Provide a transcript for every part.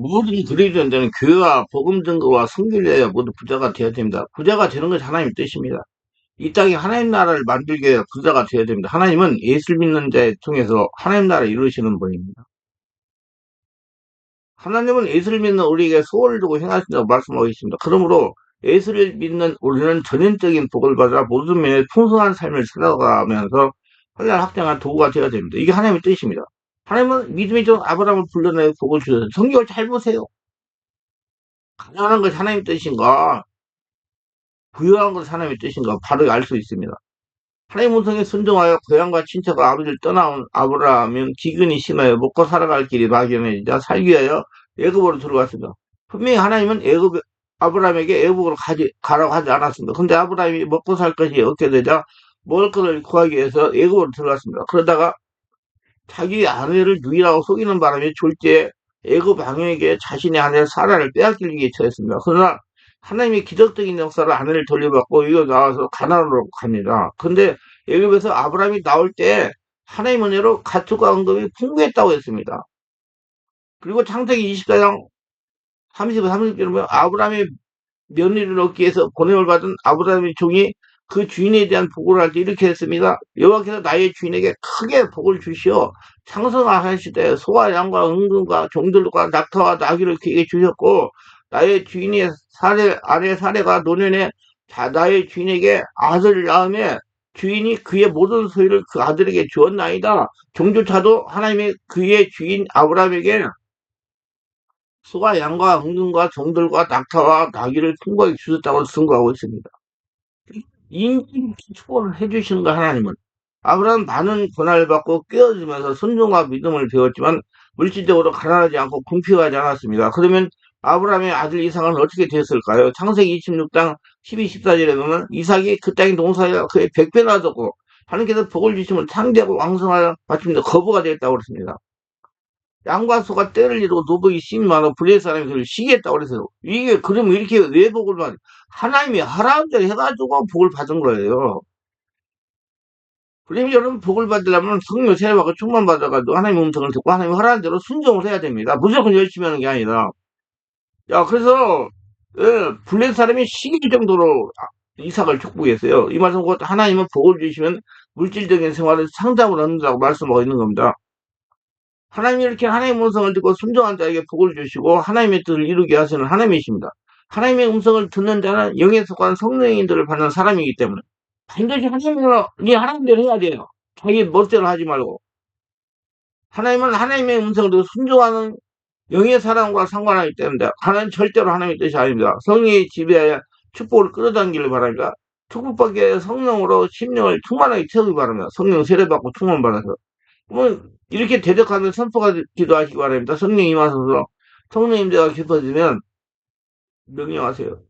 모든 그리스도인 되는 교회와 복음 증거와 성결해야 모두 부자가 되어야 됩니다. 부자가 되는 것이 하나님의 뜻입니다. 이 땅에 하나님 나라를 만들기 위해 부자가 되어야 됩니다. 하나님은 예수를 믿는 자에 통해서 하나님 나라를 이루시는 분입니다. 하나님은 예수를 믿는 우리에게 소원을 두고 행하신다고 말씀하고 있습니다. 그러므로 예수를 믿는 우리는 전인적인 복을 받아 모든 면에 풍성한 삶을 살아가면서 혼란 확장한 도구가 되어야 됩니다. 이게 하나님의 뜻입니다. 하나님은 믿음의 종 아브라함을 불러내 복을 주셔서 성경을 잘 보세요. 가난한 것이 하나님의 뜻인가 부유한 것이 하나님의 뜻인가 바로 알 수 있습니다. 하나님 음성에 순종하여 고향과 친척과 아버지를 떠나온 아브라함은 기근이 심하여 먹고 살아갈 길이 막연해지자 살기 위하여 애굽으로 들어갔습니다. 분명히 하나님은 애굽 아브라함에게 애굽으로 가지 가라고 하지 않았습니다. 근데 아브라함이 먹고 살 것이 없게 되자 먹을 것을 구하기 위해서 애굽으로 들어갔습니다. 그러다가 자기 아내를 유일하고 속이는 바람에 졸지에 애굽 왕에게 자신의 아내 사라를 빼앗길 위기에 처했습니다. 그러나 하나님의 기적적인 역사로 아내를 돌려받고 이거 나와서 가나안으로 갑니다. 근데 애굽에서 아브라함이 나올 때 하나님 은혜로 가축과 언급이 풍부했다고 했습니다. 그리고 창세기 24장 30, 30절에 보면 아브라함의 며느리를 얻기 위해서 보냄을 받은 아브라함의 종이 그 주인에 대한 보고를 할때 이렇게 했습니다. 여호와께서 나의 주인에게 크게 복을 주시어 창성하시되 소와 양과 은근과 종들과 낙타와 나귀를 그에게 주셨고 나의 주인의 사례 아래 사례가 노년에 자 나의 주인에게 아들을 낳음에 주인이 그의 모든 소유를 그 아들에게 주었나이다. 종조차도 하나님의 그의 주인 아브라함에게 소와 양과 은근과 종들과 낙타와 나귀를 풍부하게 주셨다고 증거하고 있습니다. 인기 축복을 해주시는 거 하나님은 아브라함 많은 고난을 받고 깨어지면서 순종과 믿음을 배웠지만 물질적으로 가난하지 않고 궁핍하지 않았습니다. 그러면 아브라함의 아들 이삭은 어떻게 됐을까요? 창세기 26장 12, 14절에 보면 이삭이 그 땅의 농사가 그의 백배나 졌고 하나님께서 복을 주시면 상대하고 왕성하여 마침내 거부가 되었다고 그랬습니다. 양과 소가 때를 이루고 노복이 심이 많아 불의 사람이 그를 시기했다고 그랬어요. 이게 그러면 이렇게 왜 복을 받 하나님이 하라는 대로 해가지고 복을 받은 거예요. 그럼 여러분 복을 받으려면 성령 세례받고 충만 받아가지고 하나님 음성을 듣고 하나님 하라는 대로 순종을 해야 됩니다. 무조건 열심히 하는 게 아니라. 야 그래서 예, 블레 사람이 시기 정도로 이삭을 축복했어요. 이 말씀 곧 하나님은 복을 주시면 물질적인 생활을 상담을 얻는다고 말씀하고 있는 겁니다. 하나님이 이렇게 하나님의 음성을 듣고 순종한 자에게 복을 주시고 하나님의 뜻을 이루게 하시는 하나님이십니다. 하나님의 음성을 듣는 자는 영에 속한 성령인들을 받는 사람이기 때문에 반드시 하나님이 하나님대로 해야 돼요. 자기 멋대로 하지 말고. 하나님은 하나님의 음성을 듣고 순종하는 영의 사람과 상관하기 때문에 하나님 절대로 하나님의 뜻이 아닙니다. 성령의 지배하여 축복을 끌어당기를 바랍니다. 위해 성령으로 심령을 충만하게 채우기 바랍니다. 성령 세례받고 충만받아서. 그러면 이렇게 대적하면 선포가 기도하시기 바랍니다. 성령 임하소서 성령 임재가 깊어지면 명령하세요.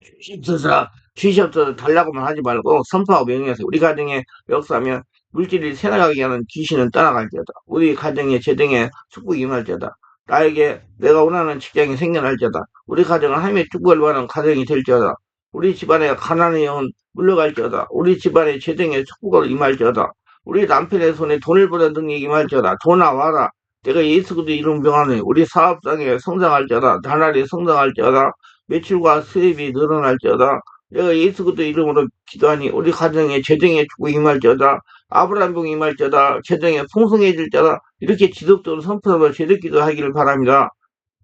주시옵소서, 주시옵소서 달라고만 하지 말고 선포하고 명령하세요. 우리 가정에 역사하면 물질이 새나가게 하는 귀신은 떠나갈지어다. 우리 가정에 재정에 축복이 임할지어다. 나에게 내가 원하는 직장이 생겨날지어다. 우리 가정은 하나님의 축복을 받는 가정이 될지어다. 우리 집안에 가난의 영은 물러갈지어다. 우리 집안에 재정에 축복을 임할지어다. 우리 남편의 손에 돈을 보는 능력이 임할지어다. 돈아 와라. 내가 예수 그리스도 이름 병하네. 우리 사업장에 성장할지어다. 나날이 성장할지어다. 매출과 수입이 늘어날지어다. 내가 예수 그리스도 이름으로 기도하니 우리 가정에 재정에 축복이 임할지어다. 아브라함 병이 임할지어다. 재정에 풍성해질지어다. 이렇게 지속적으로 선포하며 제대 기도 하기를 바랍니다.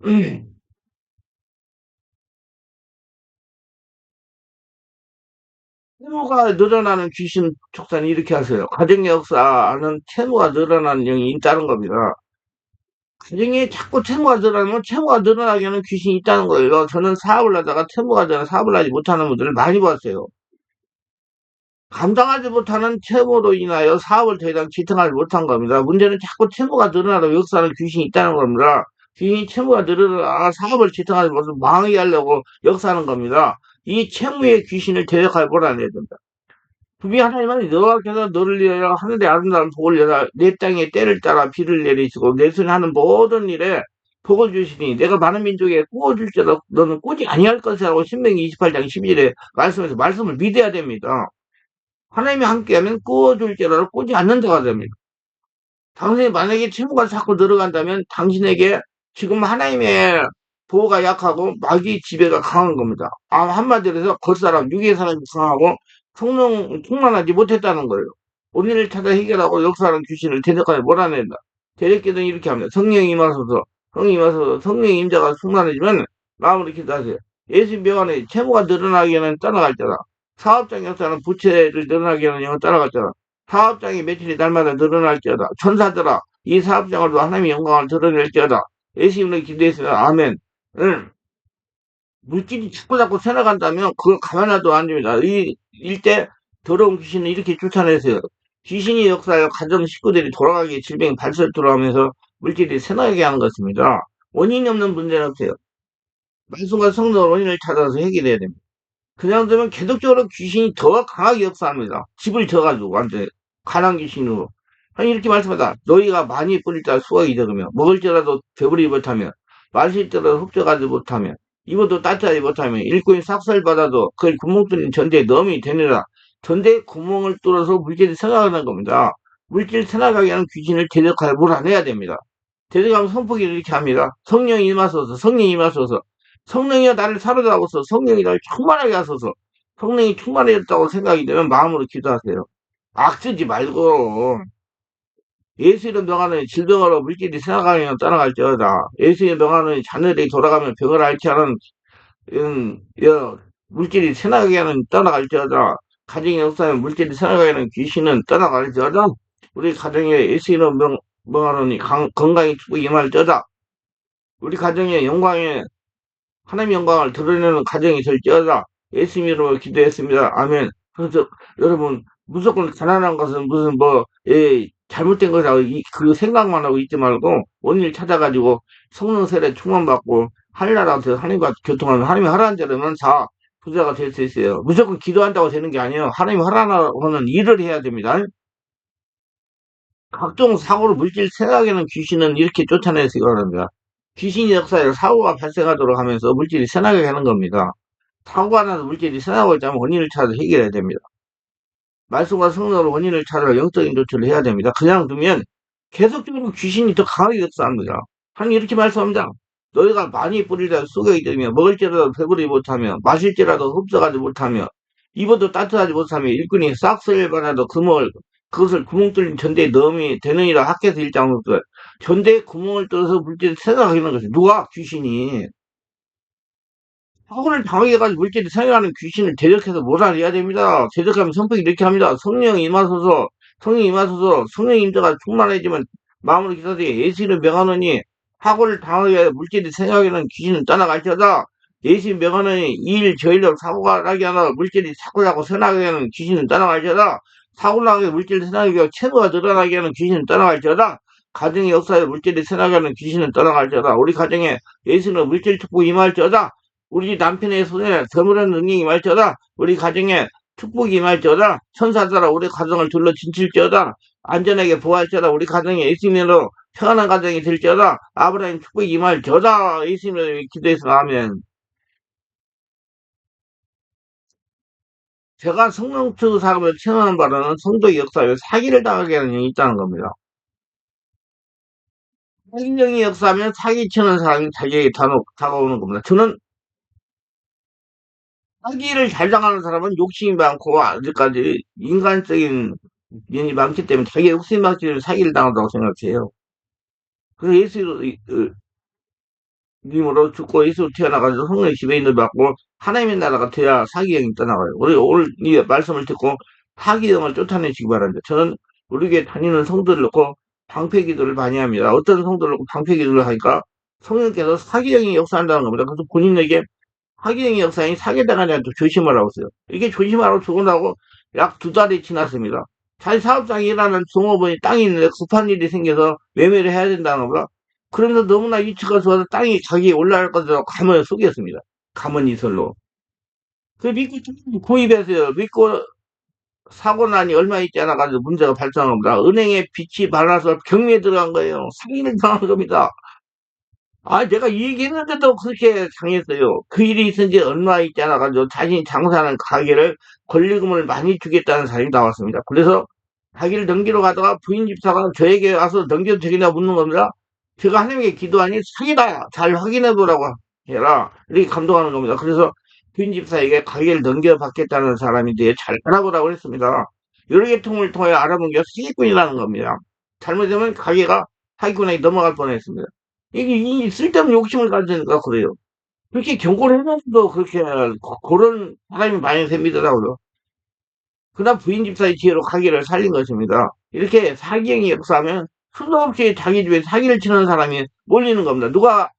채무가 늘어나는 귀신 촉사는 이렇게 하세요. 가정의 역사는 채무가 늘어나는 영이 있다는 겁니다. 가정에 자꾸 채무가 늘어나면 채무가 늘어나게 하는 귀신이 있다는 거예요. 저는 사업을 하다가 채무가 되는 사업을 하지 못하는 분들을 많이 봤어요. 감당하지 못하는 채무로 인하여 사업을 더 이상 지탱하지 못한 겁니다. 문제는 자꾸 채무가 늘어나도 역사는 귀신이 있다는 겁니다. 귀신이 채무가 늘어나 사업을 지탱하지 못해서 망하게 하려고 역사하는 겁니다. 이 채무의 귀신을 대적할 보라내야 된다. 분명히 하나님은 너와께서 너를 위하여 하늘의 아름다운 복을 내라 내 땅에 때를 따라 비를 내리시고 내 손에 하는 모든 일에 복을 주시니 내가 많은 민족에 꾸어줄지라 너는 꾸지 아니할 것이라고 신명기 28장 12절에 말씀해서 말씀을 믿어야 됩니다. 하나님이 함께하면 꾸어줄지라도 꾸지 않는다가 됩니다. 당신이 만약에 채무가 자꾸 늘어간다면 당신에게 지금 하나님의 보호가 약하고 마귀 지배가 강한 겁니다. 아, 한마디로 해서 겉사람, 육의 사람이 강하고 성령 충만하지 못했다는 거예요. 원인을 찾아 해결하고 역사하는 귀신을 대적하여 몰아낸다. 대적기도는 이렇게 합니다. 성령이 임하소서, 성령이 임하소서, 성령의 임자가 충만해지면 마음으로 기도하세요. 예수 명안에 채무가 늘어나기에는 떠나갈 자다. 사업장 역사는 부채를 늘어나기에는 영은 떠나갈 자다. 사업장이 며칠이 날마다 늘어날지어다. 천사들아, 이 사업장으로도 하나님의 영광을 드러낼지어다. 예수님을 기도했으면 아멘. 응. 물질이 자꾸 자꾸 새나간다면 그거 가만놔도 안 됩니다. 이 일대 더러운 귀신은 이렇게 쫓아내세요. 귀신이 역사하여 가정 식구들이 돌아가기 질병이 발설토로 하면서 물질이 새나게 하는 것입니다. 원인이 없는 문제는 없어요. 말씀과 성도 원인을 찾아서 해결해야 됩니다. 그냥 되면 계속적으로 귀신이 더 강하게 역사합니다. 집을 져가지고 완전 가난 귀신으로. 아니 이렇게 말씀하다. 너희가 많이 뿌릴 자 수확이 적으며 먹을지라도 배부리 못하며 마실지라도 흡족하지 못하며 입어도 따뜻하지 못하며 일꾼이 삭살받아도 그의 구멍 뚫린 전대에 넣음이 되느라 전대에 구멍을 뚫어서 물질이 생각하는 겁니다. 물질 생각하게 하는 귀신을 대적하여 몰아내야 됩니다. 대적하면 선포기를 이렇게 합니다. 성령이 임하소서 성령이 임하소서 성령이 나를 사로잡아서 성령이 나를 충만하게 하소서 성령이 충만해졌다고 생각이 되면 마음으로 기도하세요. 악 쓰지 말고 예수의 명하는 질병으로 물질이 생각하면 떠나갈지어다. 예수의 명하는 자녀들이 돌아가면 병을 앓지 않은 음, 여, 물질이 생각하게 하는 떠나갈지어다. 가정의 역사에 물질이 생각하게 하는 귀신은 떠나갈지어다. 우리 가정에 예수의 명, 명하는 건강이 축복이 임할지어다. 우리 가정의 영광에 하나님의 영광을 드러내는 가정이 될지어다. 예수님 이름으로 기도했습니다. 아멘. 그래서 여러분 무조건 가난한 것은 무슨 뭐 예, 잘못된 거라고 이, 그 생각만 하고 있지 말고 원인을 찾아가지고 성령 세례 충만받고 하늘나라한테 하나님과 교통하면 하나님이 하라는 대로면 다 부자가 될 수 있어요. 무조건 기도한다고 되는 게 아니에요. 하나님 하라는 는 일을 해야 됩니다. 각종 사고를 물질 생각에는 귀신은 이렇게 쫓아내서 이걸 합니다. 귀신이 역사에 사고가 발생하도록 하면서 물질이 새나게 하는 겁니다. 사고가 나서 물질이 새나고 있다면 원인을 찾아서 해결해야 됩니다. 말씀과 성령으로 원인을 찾아 영적인 조치를 해야 됩니다. 그냥 두면 계속적으로 귀신이 더 강하게 역사합니다. 하나님 이렇게 말씀합니다. 너희가 많이 뿌리다 쑥이 되며 먹을지라도 배부르지 못하며 마실지라도 흡수하지 못하며 입어도 따뜻하지 못하며 일꾼이 싹쓸 받아도 금을 그것을 구멍 뚫린 전대에 넣음이 되느니라 학교에서 일장으로 전대에 구멍을 뚫어서 물질을 생각하는 것이 누가 귀신이 사고를 당하게가지고 물질이 생각하는 귀신을 대적해서 몰아내야 됩니다. 대적하면 선풍이 이렇게 합니다. 성령이 임하소서, 성령이 임하소서, 성령 임자가 충만해지면 마음으로 기도하되 예수를 명하노니 사고를 당하게 물질이 생각하는 귀신은 떠나갈지어다. 예수 명하노니 이일 저일로 사고가 나게 하나 물질이 자꾸 선하게 하는 귀신은 떠나갈지어다. 사고 나게 물질이 선하게 하고 채무가 늘어나게 하는 귀신은 떠나갈지어다. 가정의 역사에 물질이 선하게 하는 귀신은 떠나갈지어다. 우리 가정에 예수는 물질 축복 임할지어다. 우리 남편의 손에 드물은 능력이 임할지어다. 우리 가정에 축복이 임할지어다. 천사들아 우리 가정을 둘러 진칠지어다. 안전하게 보호할지어다. 우리 가정에 예수님으로 평안한 가정이 될지어다. 아브라함 축복이 임할지어다. 예수님을 기도해서 하면 제가 성령투 사업을 체험하는 바로는 성도의 역사에 사기를 당하게 하는 일이 있다는 겁니다. 사기령이 역사하면 사기 치는 사람이 자기에게 다가오는 겁니다. 저는 사기를 잘 당하는 사람은 욕심이 많고 아직까지 인간적인 면이 많기 때문에 자기 욕심이 많기 사기를 당한다고 생각해요. 그래서 예수 님으로 죽고 예수 태어나가지고 성령의 지배인을 받고 하나님의 나라가 돼야 사기형이 떠나가요. 우리 오늘 이 말씀을 듣고 사기형을 쫓아내시기 바랍니다. 저는 우리 교회 다니는 성도를 놓고 방패기도를 많이 합니다. 어떤 성도를 놓고 방패기도를 하니까 성령께서 사기형이 역사한다는 겁니다. 그래서 본인에게 하기행의 역사인 사기당하냐도 조심하라고 했어요. 이게 조심하라고 적어나고 약 두 달이 지났습니다. 자기 사업장에 일하는 종업원이 땅이 있는데 급한 일이 생겨서 매매를 해야 된다는 거라. 그러면서 너무나 위치가 좋아서 땅이 자기에 올라갈 것으로 가문을 속였습니다. 가문 이설로. 그 믿고 구입했어요. 믿고 사고 나니 얼마 있지 않아가지고 문제가 발생한 겁니다. 은행에 빚이 많아서 경매에 들어간 거예요. 상인을 당한 겁니다. 아, 내가 이 얘기했는데도 그렇게 당했어요. 그 일이 있은 지 얼마 있지 않아가지고 자신이 장사하는 가게를 권리금을 많이 주겠다는 사람이 나왔습니다. 그래서 가게를 넘기러 가다가 부인 집사가 저에게 와서 넘겨도 되겠냐 묻는 겁니다. 제가 하나님께 기도하니 사기다. 잘 확인해 보라고 해라. 이렇게 감동하는 겁니다. 그래서 부인 집사에게 가게를 넘겨받겠다는 사람인데 잘 알아보라고 했습니다. 여러 개 통을 통해 알아본 게 사기꾼이라는 겁니다. 잘못되면 가게가 사기꾼에게 넘어갈 뻔했습니다. 이게 이 쓸데없는 욕심을 가지니까 그래요. 그렇게 경고를 해놓고도 그렇게 고- 그런 사람이 많이 생기더라고요. 그다음 부인 집사의 지혜로 가게를 살린 것입니다. 이렇게 사기행위 역사하면 수도 없이 자기 집에 사기를 치는 사람이 몰리는 겁니다. 누가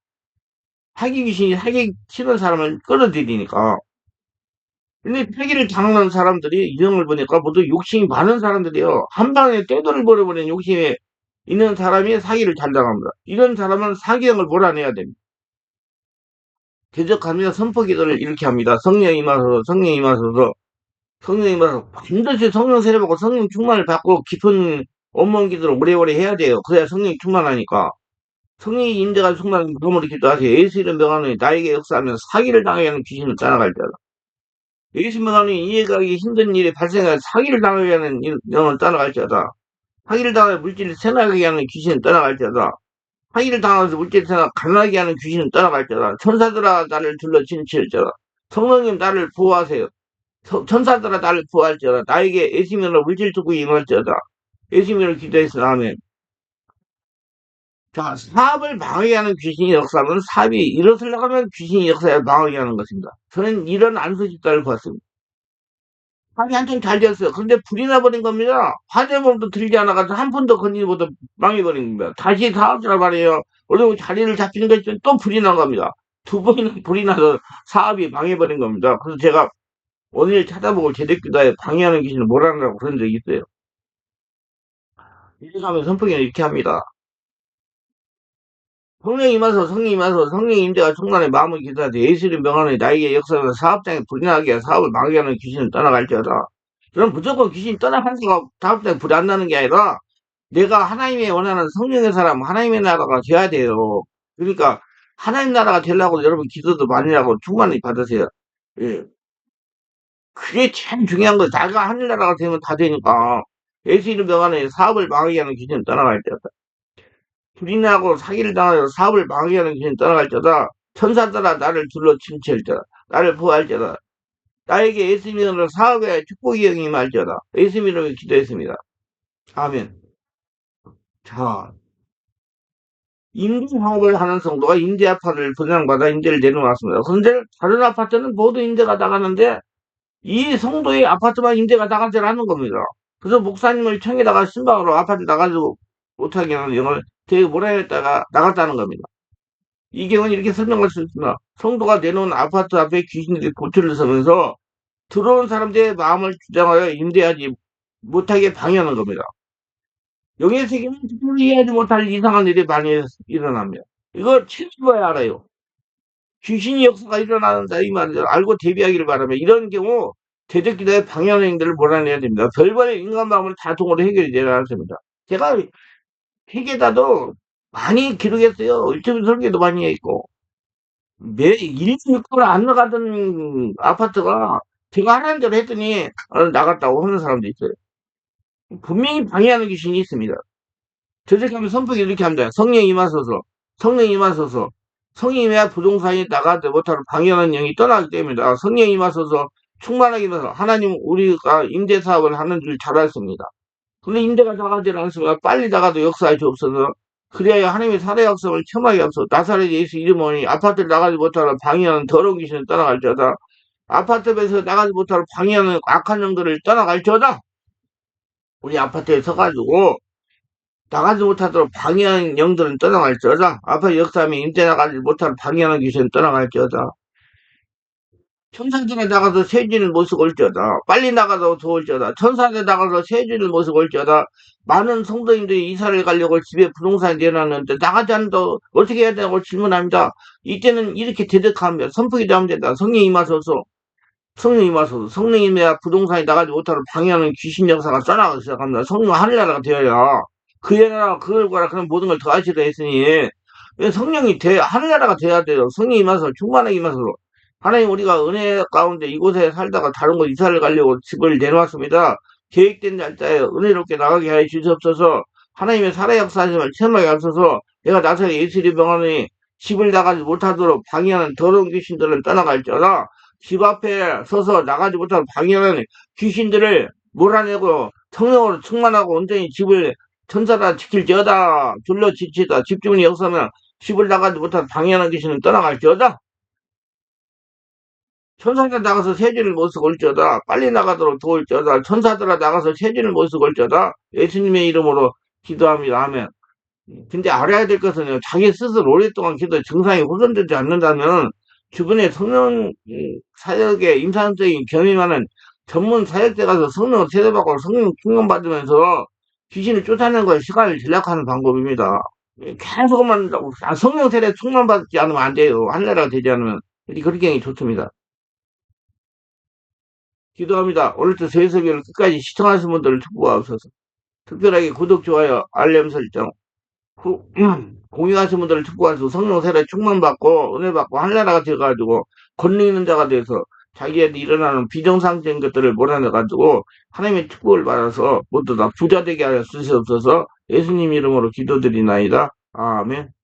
사기 귀신이 사기 치는 사람을 끌어들이니까. 근데 사기를 당하는 사람들이 이름을 보니까 모두 욕심이 많은 사람들이에요. 한 방에 떼돈을 벌어버리는 욕심이 있는 사람이 사기를 잘 당합니다. 이런 사람은 사기형을 몰아내야 됩니다. 대적하며 선포기도를 이렇게 합니다. 성령이 임하소서, 성령이 임하소서, 성령이 임하소서. 반드시 성령 세례받고 성령 충만을 받고 깊은 원문 기도를 오래오래 해야 돼요. 그래야 성령이 충만하니까. 성령이 임재가 충만한 그러므로 기도하세요. 예수 이름 명하노니 나에게 역사하면 사기를 당하게 하는 귀신을 떠나갈 때다. 예수 명하노니 이해가기 힘든 일이 발생하여 사기를 당하게 하는 영을 떠나갈 때다. 사기를 당하여 물질을 새나게 하는 귀신은 떠나갈 때다. 사기를 당하면서 물질을 새나 가난하게 하는 귀신은 떠나갈 때다. 천사들아 나를 둘러 진치할지어다. 성령님 나를 보호하세요. 서- 천사들아 나를 보호할지어다. 나에게 예수님으로 물질 두고 임할지어다. 예수님으로 기도했으나 아멘. 자, 사업을 망하게 하는 귀신이 역사하면 사업이 일어서려고 하면 귀신이 역사에 망하게 하는 것입니다. 저는 이런 안수 집단을 봤습니다. 사업이 한참 잘 되었어요. 그런데 불이 나버린 겁니다. 화재범도 들지 않아가지고 한 푼도 건지지 못해 망해버린 겁니다. 다시 사업자라 말이에요. 그리고 자리를 잡히는 것 있지만 또 불이 난 겁니다. 두 번이나 불이 나서 사업이 망해버린 겁니다. 그래서 제가 오늘 찾아보고 제대기도에 방해하는 귀신을 몰아내라고 그런 적이 있어요. 이렇게 하면 선풍기는 이렇게 합니다. 성령이 임하소 성령이 임하소 성령의 임재가 충만해 마음을 기도하되 예수를 명하는 나에게 역사하는 사업장에 하여 사업을 망하게 하는 귀신은 떠나갈지어다. 그럼 무조건 귀신이 떠나가서 사업장에 불이 안 나는 게 아니라 내가 하나님의 원하는 성령의 사람 하나님의 나라가 돼야 돼요. 그러니까 하나님 나라가 되려고 여러분 기도도 많이 하고 충만히 받으세요. 예. 그게 참 중요한 거예요. 내가 하늘나라가 되면 다 되니까 예수 이름 명하는 사업을 망하게 하는 귀신은 떠나갈지어다. 불이 나고 사기를 당하여 사업을 망하게 하는 귀신 떠나갈지어다. 천사들아 나를 둘러 침체할지어다. 나를 보호할지어다. 나에게 예수님으로 사업에 축복이 영이 말지어다. 예수님으로 기도했습니다. 아멘. 자, 임대 사업을 하는 성도가 임대 아파트를 분양받아 임대를 내놓았습니다. 그런데 다른 아파트는 모두 임대가 나가는데 이 성도의 아파트만 임대가 나가지 않는 겁니다. 그래서 목사님을 청에다가 신방으로 아파트 나가지고 못하게 하는 영을 되게 몰아냈다가 나갔다는 겁니다. 이 경우는 이렇게 설명할 수 있습니다. 성도가 내놓은 아파트 앞에 귀신들이 고초를 서면서 들어온 사람들의 마음을 주장하여 임대하지 못하게 방해하는 겁니다. 영의 세계는 이해하지 못할 이상한 일이 많이 일어납니다. 이거 친구야 알아요. 귀신이 역사가 일어나는다 이 말이죠. 알고 대비하기를 바라며 이런 경우 대적기도의 방해하는 행들을 몰아내야 됩니다. 별벌의 인간 마음을 다 통으로 해결이 되어야 합니다. 제가 회계다도 많이 기록했어요. 유튜브 설계도 많이 했고. 매, 1, 6%안 나가던 아파트가 제가 하라는 대로 했더니 어, 나갔다고 하는 사람도 있어요. 분명히 방해하는 귀신이 있습니다. 저렇게하면 선풍이 이렇게 합니다. 성령 임하소서, 성령 임하소서, 성령이야 부동산이 나가지 못하는 방해하는 영이 떠나기 때문이다. 성령 임하소서, 충만하게 임하소서, 하나님 우리가 임대 사업을 하는 줄 잘 알습니다. 근데 임대가 나가지 않습니다. 빨리 나가도 역사에 주옵소서. 그래야 하나님의 살해 약속을 체험하게 하옵소서. 나사렛 예수 이름으로 아파트를 나가지 못하는 방해하는 더러운 귀신을 떠나갈지어다. 아파트에서 나가지 못하는 방해하는 악한 영들을 떠나갈지어다. 우리 아파트에 서가지고 나가지 못하도록 방해하는 영들은 떠나갈지어다. 아파트 역사하면 임대 나가지 못하는 방해하는 귀신은 떠나갈지어다. 천사들에 나가서 세진을 모습 올지어다. 빨리 나가서 좋을지어다. 천사들에 나가서 세진을 모습 올지어다. 많은 성도님들이 이사를 가려고 집에 부동산이 내놨는데 나가지 않는다. 어떻게 해야 되냐고 질문합니다. 이때는 이렇게 대적하면 선풍이 되면 된다. 성령 임하소서. 성령 임하소서. 성령 임해야 부동산이 나가지 못하는 방해하는 귀신 역사가 떠나가기 시작합니다. 성령 하늘나라가 되어야 그 나라가 그걸 거라 그런 모든 걸 더하시려 했으니 성령이 돼 하늘나라가 돼야 돼요. 성령 임하소서. 충만하게 임하소서. 하나님 우리가 은혜 가운데 이곳에 살다가 다른 곳 이사를 가려고 집을 내놓았습니다. 계획된 날짜에 은혜롭게 나가게 하여 주시옵소서. 하나님의 살아 역사하심을 체험하게 하소서. 내가 나서 예수리 병원에 집을 나가지 못하도록 방해하는 더러운 귀신들은 떠나갈지어다. 집 앞에 서서 나가지 못하도록 방해하는 귀신들을 몰아내고 성령으로 충만하고 온전히 집을 천사라 지킬지어다. 둘러 지치다. 집주인이 역사면 집을 나가지 못한 방해하는 귀신은 떠나갈지어다. 천사가 나가서 세진을 못 쓰고 올지어다. 빨리 나가도록 도울지어다. 천사들아 나가서 세진을 못 쓰고 올지어다. 예수님의 이름으로 기도합니다. 아멘. 근데 알아야 될 것은 자기 스스로 오랫동안 기도 증상이 호전되지 않는다면 주변에 성령 음, 사역에 임상적인 경험하는 전문 사역대 가서 성령 세례받고 성령 충만 받으면서 귀신을 쫓아내는 거에 시간을 절약하는 방법입니다. 계속만 아, 성령 세례 충만 받지 않으면 안 돼요. 할례가 되지 않으면 이 그렇게 좋습니다. 기도합니다. 오늘도 세석기를 끝까지 시청하신 분들을 축복하옵소서. 특별하게 구독, 좋아요, 알림 설정, 후, 공유하신 분들을 축복하시고 성령 세례 충만받고 은혜 받고 할례라가 되어가지고 권능 있는 자가 돼서 자기한테 일어나는 비정상적인 것들을 몰아내가지고 하나님의 축복을 받아서 모두 다 부자 되게 하여 주시옵소서 예수님 이름으로 기도드리나이다. 아멘.